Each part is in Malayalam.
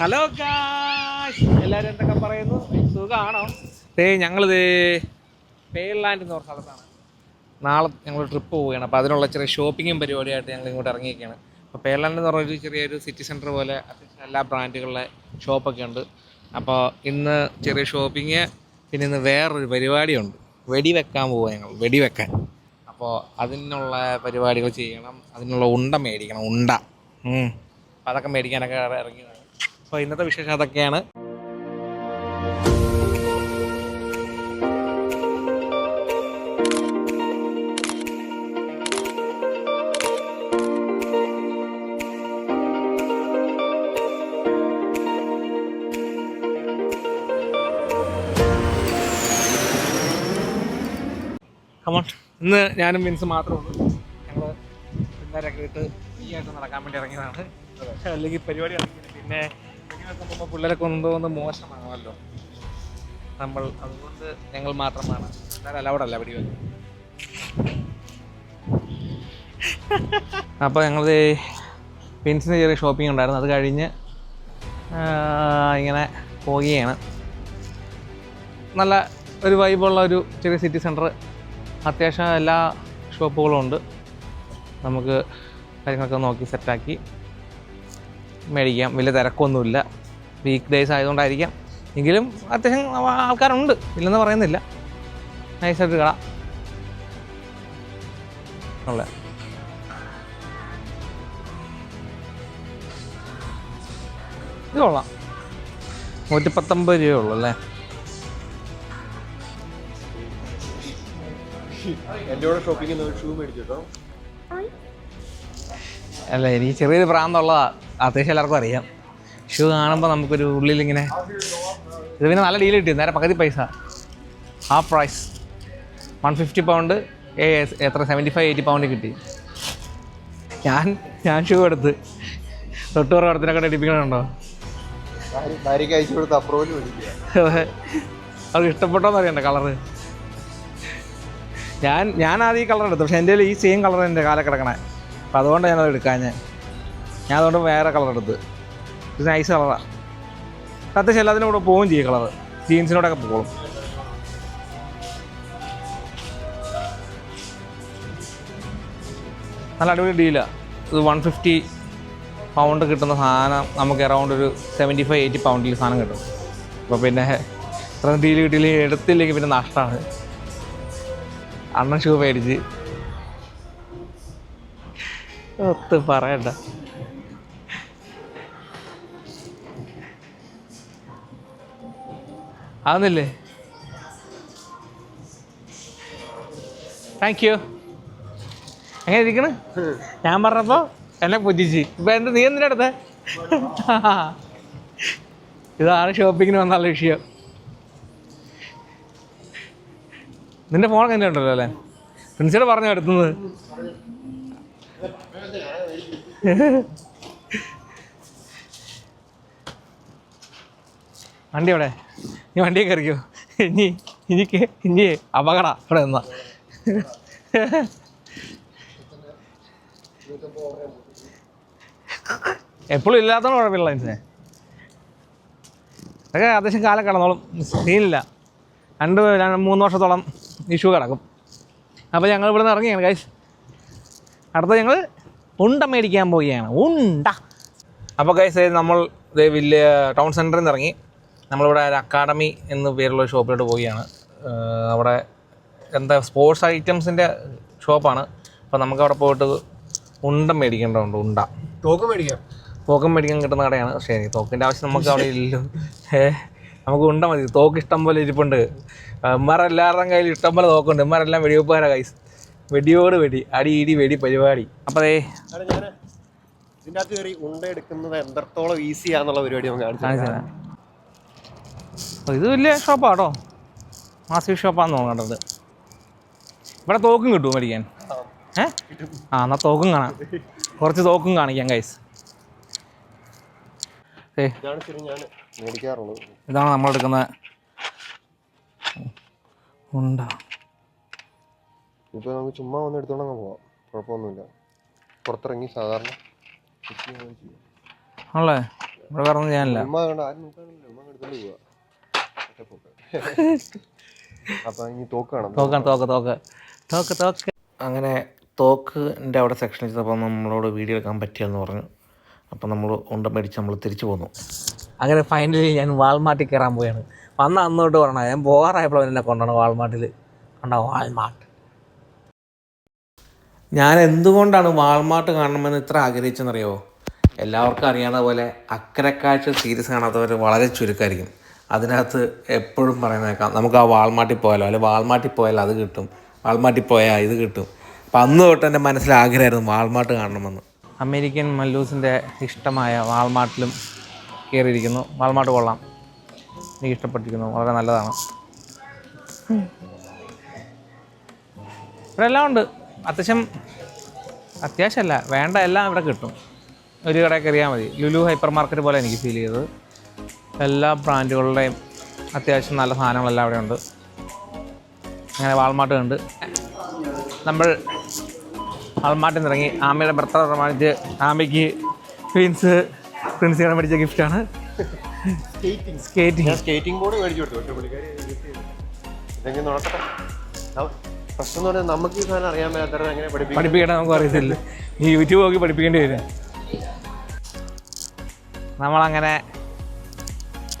ഹലോ ഗായ്സ് എല്ലാവരും എന്തൊക്കെ പറയുന്നു? സുഖമാണോ ദേ ഞങ്ങളിത് പേർലാൻഡ് എന്ന് പറഞ്ഞ സ്ഥലത്താണ്. നാളെ ഞങ്ങൾ ട്രിപ്പ് പോവുകയാണ്. അപ്പോൾ അതിനുള്ള ചെറിയ ഷോപ്പിങ്ങും പരിപാടിയായിട്ട് ഞങ്ങൾ ഇങ്ങോട്ട് ഇറങ്ങിയിരിക്കുകയാണ്. അപ്പോൾ പേർലാൻഡ് എന്ന് പറഞ്ഞൊരു ചെറിയൊരു സിറ്റി സെന്റർ പോലെ അത്യാവശ്യം എല്ലാ ബ്രാൻഡുകളുടെ ഷോപ്പൊക്കെ ഉണ്ട്. അപ്പോൾ ഇന്ന് ചെറിയ ഷോപ്പിങ് പിന്നെ ഇന്ന് വേറൊരു പരിപാടിയുണ്ട്. വെടി വെക്കാൻ പോവുക ഞങ്ങൾ. വെടി വെക്കാൻ അപ്പോൾ അതിനുള്ള പരിപാടികൾ ചെയ്യണം. അതിനുള്ള ഉണ്ട മേടിക്കണം. ഉണ്ട. അപ്പോൾ അതൊക്കെ മേടിക്കാനൊക്കെ ഇറങ്ങിയതാണ് അപ്പോൾ ഇന്നത്തെ വിശേഷം അതൊക്കെയാണ്. കമോൺ ഇന്ന് ഞാനും മിൻസ് മാത്രമേ ഉള്ളൂ. ഞങ്ങൾ പിള്ളേരൊക്കെ ഇട്ട് ഫ്രീ ആയിട്ട് നടക്കാൻ വേണ്ടി ഇറങ്ങിയതാണ്. അല്ലെങ്കിൽ പരിപാടി പിന്നെ ഇങ്ങനെയൊക്കെ പിള്ളേരെ കൊണ്ടുപോകുന്നത് മോശമാണല്ലോ. നമ്മൾ അതുകൊണ്ട് ഞങ്ങൾ മാത്രമാണ്. എല്ലാവരും അലൗഡല്ല വെക്കാൻ അപ്പോൾ ഞങ്ങൾ പിൻസിന് ചെറിയ ഷോപ്പിംഗ് ഉണ്ടായിരുന്നു. അത് കഴിഞ്ഞ് ഇങ്ങനെ പോവുകയാണ്. നല്ല ഒരു വൈബുള്ള ഒരു ചെറിയ സിറ്റി സെന്റർ അത്യാവശ്യം എല്ലാ ഷോപ്പുകളും ഉണ്ട്. നമുക്ക് കാര്യങ്ങളൊക്കെ നോക്കി സെറ്റാക്കി മേടിക്കാം. വലിയ തിരക്കൊന്നുമില്ല. Week days ആയതുകൊണ്ടായിരിക്കാം. എങ്കിലും അത്യാവശ്യം ആൾക്കാരുണ്ട്. ഇല്ലെന്ന് പറയുന്നില്ല. നൈസായിട്ട് കട ഉള്ള. ഇത് കൊള്ളാം. നൂറ്റി പത്തൊമ്പത് അല്ലേ? ഷൂ മേടിച്ചു കേട്ടോ അല്ല എനിക്ക് ചെറിയൊരു പ്രാന്തമുള്ളതാ അത്യാവശ്യം എല്ലാവർക്കും അറിയാം. ഷൂ കാണുമ്പോൾ നമുക്കൊരു ഉള്ളിലിങ്ങനെ ഇത് പിന്നെ നല്ല ഡീൽ കിട്ടി നേരെ പകുതി പൈസ. Half price one fifty pound ഏ എത്ര? സെവന്റി ഫൈവ് എയ്റ്റി പൗണ്ട് കിട്ടി. ഞാൻ ഞാൻ ഷൂ എടുത്ത്. തൊട്ടൂറ് കടത്തിനൊക്കെ എടുപ്പിക്കണുണ്ടോ അത് ഇഷ്ടപ്പെട്ടോന്ന് അറിയണ്ട കളറ് ഞാൻ ഞാൻ ആദ്യം ഈ കളർ എടുത്തു. പക്ഷെ എന്റെ ഈ സെയിം കളർ എന്റെ കാലക്കിടക്കണേ അപ്പം അതുകൊണ്ട് ഞാനത് എടുക്കാൻ ഞാൻ ഞാൻ അതുകൊണ്ട് വേറെ കളർ എടുത്ത്. ഇത് നൈസ് കളറാണ് അത്യാവശ്യം എല്ലാത്തിനും കൂടെ പോവും ചെയ്യും കളർ ജീൻസിനോടൊക്കെ പോകും നല്ല അടിപൊളി ഡീലാണ് ഇത് വൺ ഫിഫ്റ്റി പൗണ്ട് കിട്ടുന്ന സാധനം നമുക്ക് അറൗണ്ട് ഒരു സെവന്റി ഫൈവ് എയ്റ്റി പൗണ്ടിൽ സാധനം കിട്ടും. അപ്പോൾ പിന്നെ ഇത്ര ഡീൽ കിട്ടിയില്ലെങ്കിൽ എടുത്തില്ലെങ്കിൽ പിന്നെ നഷ്ടമാണ് അണ്ണൻ ഷൂ മേടിച്ച്. ഒത്ത് പറയണ്ട. ആവുന്നില്ലേ? താങ്ക് യു എങ്ങനെ ഇരിക്കണ്? ഞാൻ പറഞ്ഞപ്പോൾ എന്നെ പുജിച്ച്. ഇപ്പം എന്റെ നീ എന്തിനാ എടുത്തേ ഇതാണ് ഷോപ്പിങ്ങിന് വന്നുള്ള വിഷയം. നിന്റെ ഫോൺ എന്റെ ഉണ്ടല്ലോ അല്ലേ? പ്രിൻസിയോട് പറഞ്ഞു എടുത്തുന്നത് വണ്ടി എവിടെ? നീ വണ്ടി കയറിക്കോ. ഇനി എനിക്ക് ഇനി അപകട ഇവിടെ നിന്നാ. എപ്പോഴും ഇല്ലാത്ത കുഴപ്പമില്ല ഇൻസിനെ അതൊക്കെ അത്യാവശ്യം കാലം കിടന്നോളും. സീനില്ല. രണ്ട് മൂന്ന് വർഷത്തോളം ഇഷ്യൂ കിടക്കും. അപ്പോൾ ഞങ്ങൾ ഇവിടെ നിന്ന് ഇറങ്ങിയാണ് കൈസ് അടുത്ത ഞങ്ങൾ ഉണ്ട മേടിക്കാൻ പോവുകയാണ്. ഉണ്ട. അപ്പോൾ കൈസ് നമ്മൾ വലിയ ടൗൺ സെന്ററിൽ നിന്ന് ഇറങ്ങി. നമ്മളിവിടെ ഒരു അക്കാഡമി എന്ന് പേരുള്ള ഷോപ്പിലോട്ട് പോവുകയാണ്. അവിടെ എന്താ സ്പോർട്സ് ഐറ്റംസിന്റെ ഷോപ്പാണ് അപ്പോൾ നമുക്ക് അവിടെ പോയിട്ട് ഉണ്ട മേടിക്കേണ്ടതുണ്ട് ഉണ്ട. തോക്ക് മേടിക്കാം. തോക്കും മേടിക്കാൻ കിട്ടുന്ന കടയാണ്. പക്ഷേ തോക്കിന്റെ ആവശ്യം നമുക്ക് അവിടെ ഇല്ലല്ലോ നമുക്ക് ഉണ്ട മതി. തോക്ക് ഇഷ്ടം പോലെ ഇരിപ്പുണ്ട്. ഇമ്മാരെല്ലാവരുടെയും കയ്യിൽ ഇഷ്ടം പോലെ തോക്കുണ്ട്. ഇമ്മാരെല്ലാം വെടിവെപ്പുകാരാ കൈസ് വെടിയോട് വെടി അടി ഇടി വെടി പരിപാടി. അപ്പോൾ അതേ ഞാൻ ഇതിന്റെ അകത്ത് കയറി ഉണ്ട എടുക്കുന്നത് എന്തോളം ഈസിയാന്നുള്ള പരിപാടി നമുക്ക് കാണിച്ചു ഇത് വലിയ ഷോപ്പാട്ടോ. മാസിക് ഷോപ്പാന്ന് തോന്നുന്നത് ഇവിടെ തോക്കും കിട്ടുമോ മേടിക്കാൻ. ഏ? ആ എന്നാൽ തോക്കും കാണാം. കുറച്ച് തോക്കും കാണിക്കാം കൈസ് ഇതാണ് നമ്മൾ എടുക്കുന്ന ഉണ്ട. ഇപ്പോൾ നമുക്ക് ചുമ്മാ ഒന്ന് എടുത്തോണ്ടങ്ങ് പോവാം. കുഴപ്പമൊന്നുമില്ല. പുറത്തിറങ്ങി സാധാരണ. ആണല്ലേ? ഇവിടെ പറഞ്ഞു ഞാനില്ല ഉമ്മ ആരും നോക്കാനില്ല ഉമ്മ എടുത്തോണ്ട് പോവാ. അപ്പൊ ഇനി തോക്കാണ് തോക്കാണ് തോക്ക് തോക്ക് തോക്ക്. തോക്ക് അങ്ങനെ തോക്കിന്റെ അവിടെ സെക്ഷനിൽ ചെന്നപ്പോൾ നമ്മളോട് വീഡിയോ എടുക്കാൻ പറ്റിയെന്ന് പറഞ്ഞു. അപ്പം നമ്മൾ ഉണ്ട മേടിച്ച് നമ്മൾ തിരിച്ചു പോന്നു. അങ്ങനെ ഫൈനലി ഞാൻ വാൾമാർട്ടിൽ കയറാൻ പോയാണ് വന്ന അന്നോട്ട് പറഞ്ഞ ഞാൻ പോകാറായപ്പോഴും എന്നെ കൊണ്ടാണ് വാൾമാർട്ടിൽ. കണ്ടോ വാൾമാർട്ട്. ഞാൻ എന്തുകൊണ്ടാണ് വാൾമാർട്ട് കാണണമെന്ന് ഇത്ര ആഗ്രഹിച്ചെന്നറിയോ? എല്ലാവർക്കും അറിയാവുന്ന പോലെ അക്കരക്കാഴ്ച സീരീസ് കാണാത്തവർ വളരെ ചുരുക്കമായിരിക്കും അതിനകത്ത് എപ്പോഴും പറയുന്നേക്കാം നമുക്ക് ആ വാൾമാട്ടിൽ പോയാലോ? അല്ലെങ്കിൽ വാൾമാട്ടിൽ പോയാലോ അത് കിട്ടും. വാൾമാട്ടിൽ പോയാൽ ഇത് കിട്ടും. അപ്പം അന്ന് തൊട്ട് എന്റെ മനസ്സിൽ ആഗ്രഹമായിരുന്നു വാൾമാട്ട് കാണണമെന്ന്. അമേരിക്കൻ മല്ലൂസിന്റെ ഇഷ്ടമായ വാൾമാട്ടിലും കയറിയിരിക്കുന്നു. വാൾമാട്ട് കൊള്ളാം. എനിക്ക് ഇഷ്ടപ്പെട്ടിരിക്കുന്നു. വളരെ നല്ലതാണ്. ഇവിടെ എല്ലാം ഉണ്ട്. അത്യാവശ്യം അത്യാവശ്യമല്ല. വേണ്ട എല്ലാം ഇവിടെ കിട്ടും. ഒരു കടയിൽ കയറിയാൽ മതി. ലുലു ഹൈപ്പർ മാർക്കറ്റ് പോലെ എനിക്ക് ഫീൽ ചെയ്തത്. എല്ലാ ബ്രാൻഡുകളുടെയും അത്യാവശ്യം നല്ല സാധനങ്ങളെല്ലാം അവിടെ ഉണ്ട്. അങ്ങനെ വാൾമാർട്ട് ഉണ്ട്. നമ്മൾ വാൾമാർട്ടിൽ നിന്ന് ഇറങ്ങി ആമയുടെ ഭർത്താവ് പ്രമാണിച്ച് ആമയ്ക്ക് പ്രിൻസ് പ്രിൻസിനെ മേടിച്ച ഗിഫ്റ്റാണ് സ്കേറ്റിംഗ് സ്കേറ്റിംഗ് സ്കേറ്റിംഗ് ബോർഡ് മേടിച്ചു കൊടുത്തു. ഒറ്റ പുള്ളിക്കാരി use ചെയ്തു. ഇതെങ്ങനെ നോക്കട്ടെ? ന- പ്രശ്നം എന്ന് പറഞ്ഞാൽ നമുക്ക് ഈ സാധനം അറിയാൻ മേലാത്തവരെ എങ്ങനെ പഠിപ്പിക്കും പഠിപ്പിക്കണം നമുക്ക് അറിയത്തില്ല. ഈ യൂട്യൂബ് നോക്കി പഠിപ്പിക്കേണ്ടി വരും. നമ്മളങ്ങനെ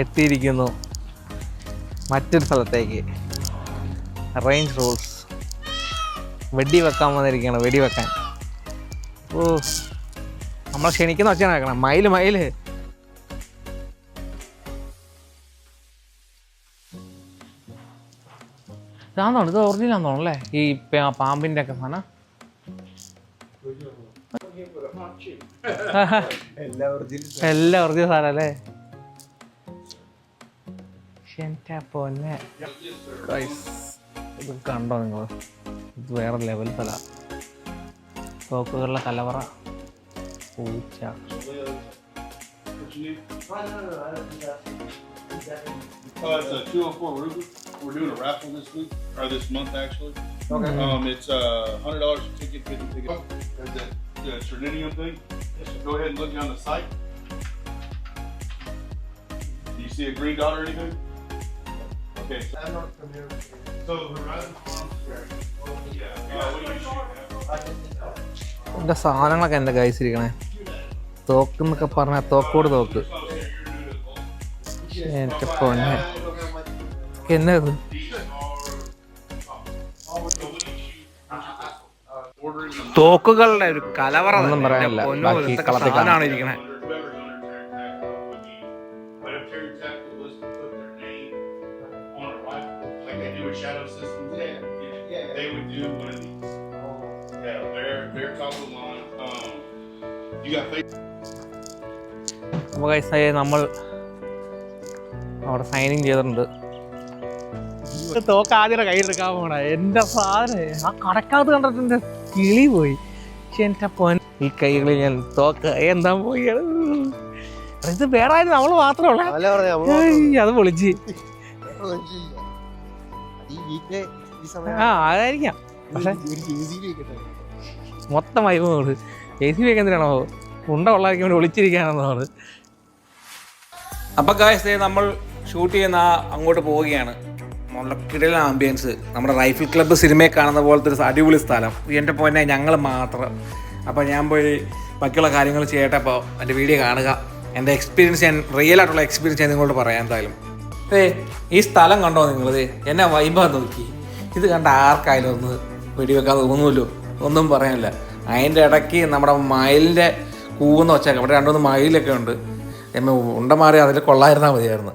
എത്തിയിരിക്കുന്നു മറ്റൊരു സ്ഥലത്തേക്ക്. റേഞ്ച് റൂൾസ് വെടി വെക്കാൻ വന്നിരിക്കുകയാണ് വെടി വെക്കാൻ ഓ നമ്മൾ ക്ഷണിക്കുന്ന ഒച്ച നടക്കണം മയിൽ മയിൽ. ഇതാണോ ഇത് ഒറിജിനൽ അല്ലേ? ഈ പാമ്പിന്റെ പാമ്പിന്റെ ഒക്കെ സാധനം. എല്ലാം ഒറിജിനൽ സാധനം അല്ലേ? എൻ്റെ പൊന്നെ Guys, ഇത് കണ്ടോ നിങ്ങൾ ഇത് വേറെ ലെവൽ സ്ഥല തോക്കുകളുടെ കലവറ പൂച്ച Uh, it's a 204 Ruger. We're doing a raffle this week, or this month actually. Okay. Um, it's uh, hundred dollars a ticket, fifty ticket. There's that the Trinitium thing. Go ahead and look down the site. Do you see a green dot or anything? Okay. So, so Horizon Oh, Yeah. Yeah, what do you shoot? എന്റെ സാധനങ്ങളൊക്കെ എന്റെ കൈസിരിക്കണേ തോക്ക് എന്നൊക്കെ പറഞ്ഞാൽ തോക്കോട് തോക്ക്. എന്റെ പൊന്നെ. എന്നാ ഇത്? തോക്കുകളുടെ ഒരു കലവറ ഒന്നും പറയാനില്ല. ബാക്കി കളത്തിൽ കാണാനാണ് ഇരിക്കണേ? അപ്പോൾ കൈസായി നമ്മൾ അവിടെ സൈനിങ് ചെയ്തിട്ടുണ്ട്. തോക്ക് ആദ്യം കയ്യിലെടുക്കാൻ പോണ. എന്റെ സാധനം. ആ കടക്കാത്ത കണ്ടിട്ടുണ്ട് കിളി പോയി. പക്ഷെ എന്റെ പൊൻ ഈ കൈകളിൽ ഞാൻ തോക്ക് എന്താ പോയി ഇത് വേറെ ആരും നമ്മൾ മാത്രമേ ഉള്ളൂ. അത് പൊളിച്ച്. ആ അതായിരിക്കാം. പക്ഷെ ഒരു JCB സി മൊത്തമായി പോകുന്നത് എ സി വെക്കുന്നതിനാണോ ഉണ്ട ഉള്ളതായിരിക്കും വേണ്ടി ഒളിച്ചിരിക്കാനെന്നാണ് അപ്പം കാശ് നമ്മൾ ഷൂട്ട് ചെയ്യുന്ന ആ അങ്ങോട്ട് പോവുകയാണ്. മുളക്കിടൽ ആംബിയൻസ് നമ്മുടെ റൈഫിൾ ക്ലബ്ബ് സിനിമയിൽ കാണുന്ന പോലത്തെ ഒരു അടിപൊളി സ്ഥലം. എന്റെ പോന്നെ ഞങ്ങൾ മാത്രം. അപ്പോൾ ഞാൻ പോയി ബാക്കിയുള്ള കാര്യങ്ങൾ ചെയ്യട്ടെ. അപ്പോൾ എന്റെ വീഡിയോ കാണുക. എന്റെ എക്സ്പീരിയൻസ് ഞാൻ റിയൽ ആയിട്ടുള്ള എക്സ്പീരിയൻസ് ഞാൻ നിങ്ങളോട് പറയാം എന്തായാലും. ഏ ഈ സ്ഥലം കണ്ടോ നിങ്ങളത് എന്നെ വൈബാ നോക്കി. ഇത് കണ്ട ആർക്കായാലും ഒന്ന് വെടിവെക്കാൻ തോന്നുമല്ലോ? ഒന്നും പറയാനില്ല. അതിന്റെ ഇടയ്ക്ക് നമ്മുടെ മയിലിന്റെ കൂവെന്ന് വെച്ചേക്കാം ഇവിടെ രണ്ടുമൂന്ന് മയിലൊക്കെ ഉണ്ട്. എന്നെ ഉണ്ട മാറി അതിൽ കൊള്ളായിരുന്നാൽ മതിയായിരുന്നു.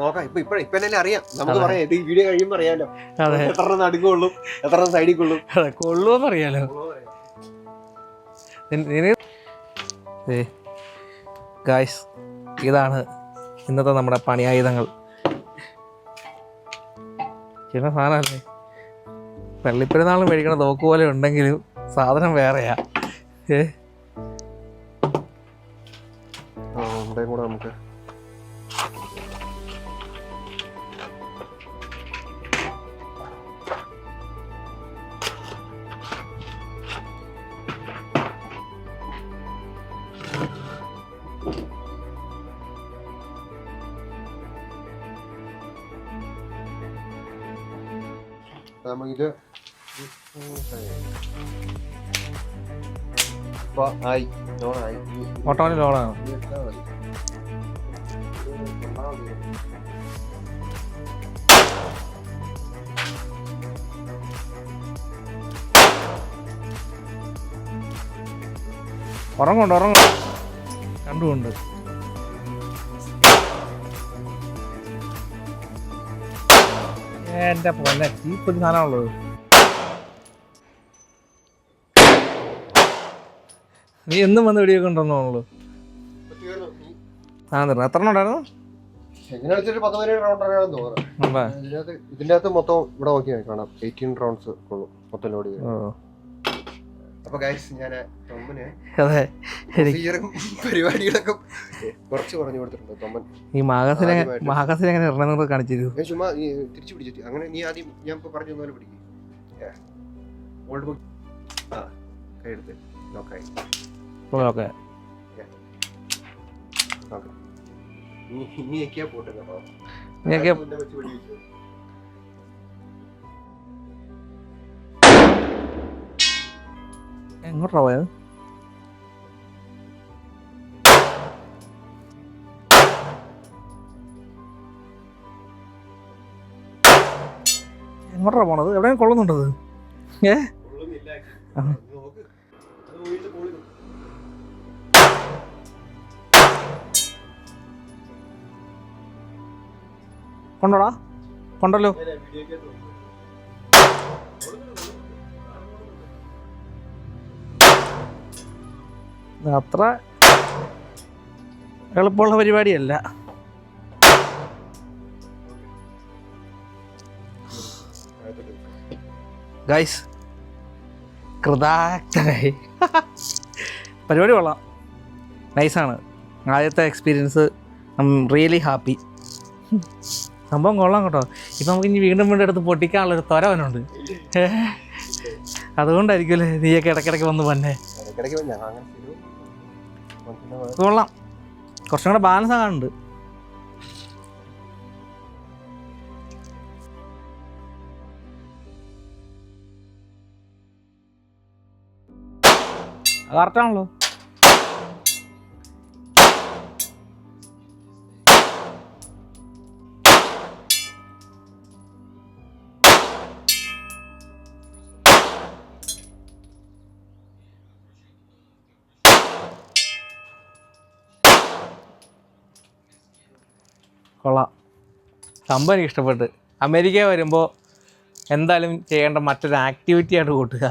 നോക്കാം. ഇപ്പൊ ഇപ്പഴ ഇപ്പൊ തന്നെ അറിയാം. നമുക്ക് പറയാം. ഇത് വീഡിയോ കഴിയുമ്പോ അറിയാലോ. അതെ. എത്ര നടുക്കുള്ളൂ എത്ര സൈഡിൽ കൊള്ളും അതെ കൊള്ളുമെന്ന് അറിയാലോ. ഗായ്സ് ഇതാണ് ഇന്നത്തെ നമ്മുടെ പണിയായുധങ്ങൾ. ചില സാധനമല്ലേ? പള്ളിപ്പെരുന്നാളിന് മേടിക്കണ തോക്ക് പോലെ ഉണ്ടെങ്കിലും സാധനം വേറെയാ. ഏ? ആ കൂടെ നമുക്ക്. നമുക്കിത് മതി. ഉറങ്ങുണ്ട് രണ്ടുമുണ്ട്. എന്റെ പൊന്നെ ചീപ്പൊരു സാധനമാണുള്ളത് നീ എന്നും വന്ന് വീഡിയോ. ഇനി ആ തരണം. എത്ര ഉണ്ടായിരുന്നു? എങ്ങനെ വെച്ചിട്ട് പത്ത് പതിനേഴ് റൗണ്ട് അറിയാമെന്ന് തോന്നുന്നു. അല്ലേ ഇതിനകത്ത് ഇതിന്റെ അകത്ത് മൊത്തം ഇവിടെ നോക്കിയാണ് കാണാം. എയ്റ്റീൻ റൗണ്ട്സ് ഉള്ളൂ. മൊത്തം ലോഡ് ചെയ്ത്. ഓ. അപ്പൊ ഗൈസ് ഞാൻ തൊമ്മന്. അതെ പ്രൊസീജിയറും പരിപാടികളൊക്കെ കുറച്ച് പറഞ്ഞു കൊടുത്തിട്ടുണ്ട് തൊമ്മൻ. ഈ മാഗസിൻ ആദ്യമായിട്ട്. എങ്ങനെ ഇറങ്ങുന്നത് കാണിച്ചിരുന്നു ഞാൻ ചുമ്മാ ഈ തിരിച്ചു പിടിച്ചിട്ട്. അങ്ങനെ നീ ആദ്യം ഞാൻ ഇപ്പൊ പറഞ്ഞു പോലെ പിടിക്കും. ഓൾഡ് ബുക്ക് ആ കൈ എടുത്ത് നോക്കായി ഓക്കെ നോക്കാം ഇനി ഇനിയൊക്കെയാ പോട്ടെ കേട്ടോ. ഇനിയൊക്കെ- എങ്ങോട്ടാ പോയത് എങ്ങോട്ടാ പോണത് എവിടെയും കൊള്ളുന്നുണ്ടത് ഏ കൊണ്ടോടാ കൊണ്ടല്ലോ അത്ര എളുപ്പമുള്ള പരിപാടിയല്ല. ഗൈസ് കൃതാക്തനായി പരിപാടി കൊള്ളാം. നൈസാണ് ആദ്യത്തെ എക്സ്പീരിയൻസ് ഐ റിയലി ഹാപ്പി സംഭവം കൊള്ളാം കേട്ടോ. ഇപ്പം നമുക്ക് ഇനി വീണ്ടും വീണ്ടും എടുത്ത് പൊട്ടിക്കാനുള്ളൊരു ത്വരവനുണ്ട് അവനുണ്ട്. അതുകൊണ്ടായിരിക്കുമല്ലേ നീയൊക്കെ ഇടയ്ക്കിടയ്ക്ക് വന്ന് പന്നെ കൊള്ളാം. കുറച്ചും കൂടെ ബാലൻസ് ആകാനുണ്ട്. കറക്റ്റാണല്ലോ കൊള്ളാം. സംഭവം എനിക്ക് ഇഷ്ടപ്പെട്ട്. അമേരിക്ക വരുമ്പോൾ എന്തായാലും ചെയ്യേണ്ട മറ്റൊരു ആക്ടിവിറ്റി ആയിട്ട് കൂട്ടുക.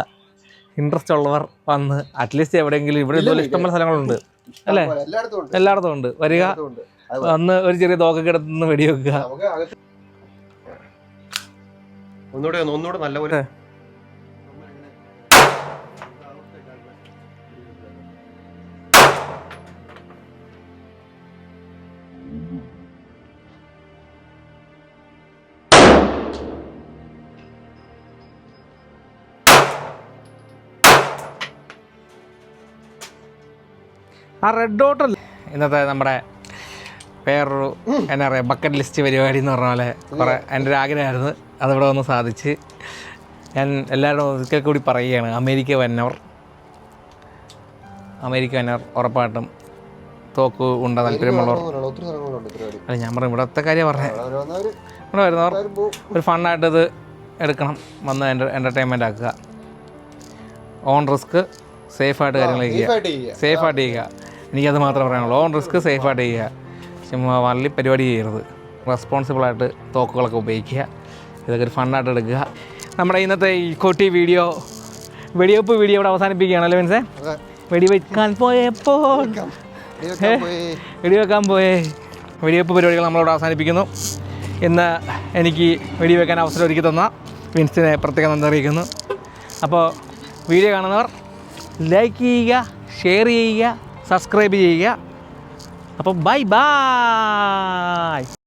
ഇൻട്രസ്റ്റ് ഉള്ളവർ വന്ന് അറ്റ്ലീസ്റ്റ് എവിടെയെങ്കിലും ഇവിടെ ഇതുപോലെ ഇഷ്ടംപോലെ സ്ഥലങ്ങളുണ്ട്. അല്ലേ? എല്ലായിടത്തും ഉണ്ട് വരിക. വന്ന് ഒരു ചെറിയ തോക്കൊക്കെ എടുത്ത് വെടിവെക്കുക. ഒന്നുകൂടെ ഒന്ന് ഒന്നുകൂടെ നല്ലപോലെ ആ റെഡ് ഡോട്ട് അല്ല? ഇന്നത്തെ നമ്മുടെ വേറൊരു എന്നാ പറയുക ബക്കറ്റ് ലിസ്റ്റ് പരിപാടി എന്ന് പറഞ്ഞ പോലെ കുറേ എന്റെ ഒരു ആഗ്രഹമായിരുന്നു. അതിവിടെ വന്ന് സാധിച്ച് ഞാൻ എല്ലാവരും ഒരിക്കൽ കൂടി പറയുകയാണ് അമേരിക്ക വന്നവർ അമേരിക്ക വന്നവർ ഉറപ്പായിട്ടും തോക്ക് ഉണ്ട താല്പര്യമുള്ളവർ. അല്ല ഞാൻ പറയും ഇവിടത്തെ കാര്യം പറഞ്ഞത് വന്നവര് ഇവിടെ വരുന്നവർ ഒരു ഫണ്ണായിട്ട് ഇത് എടുക്കണം വന്ന് എന്റെ എന്റർടൈൻമെന്റ് ആക്കുക. ഓൺ റിസ്ക് സേഫായിട്ട് കാര്യങ്ങൾ ചെയ്യുക. സേഫായിട്ട് ചെയ്യുക. എനിക്കത് മാത്രമേ പറയാനുള്ളൂ. ഓൺ റിസ്ക് സേഫായിട്ട് ചെയ്യുക. ചുമ്മാ വള്ളി പരിപാടി ചെയ്യരുത്. റെസ്പോൺസിബിളായിട്ട് തോക്കുകളൊക്കെ ഉപയോഗിക്കുക. ഇതൊക്കെ ഒരു ഫണ്ണായിട്ട് എടുക്കുക. നമ്മുടെ ഇന്നത്തെ ഈ കൊട്ടി വീഡിയോ വെടിവെപ്പ് വീഡിയോ ഇവിടെ അവസാനിപ്പിക്കുകയാണല്ലോ മീൻസേ. വെടിവെക്കാൻ പോയപ്പോൾ. വെടിവെക്കാൻ പോയേ. വെടിവെപ്പ് പരിപാടികൾ നമ്മളിവിടെ അവസാനിപ്പിക്കുന്നു. ഇന്ന് എനിക്ക് വെടിവെക്കാൻ അവസരം ഒരുക്കി തന്ന വിൻസിനെ പ്രത്യേകം നന്ദി അറിയിക്കുന്നു. അപ്പോൾ വീഡിയോ കാണുന്നവർ ലൈക്ക് ചെയ്യുക ഷെയർ ചെയ്യുക സബ്സ്ക്രൈബ് ചെയ്യുക. അപ്പോൾ ബൈ ബൈ.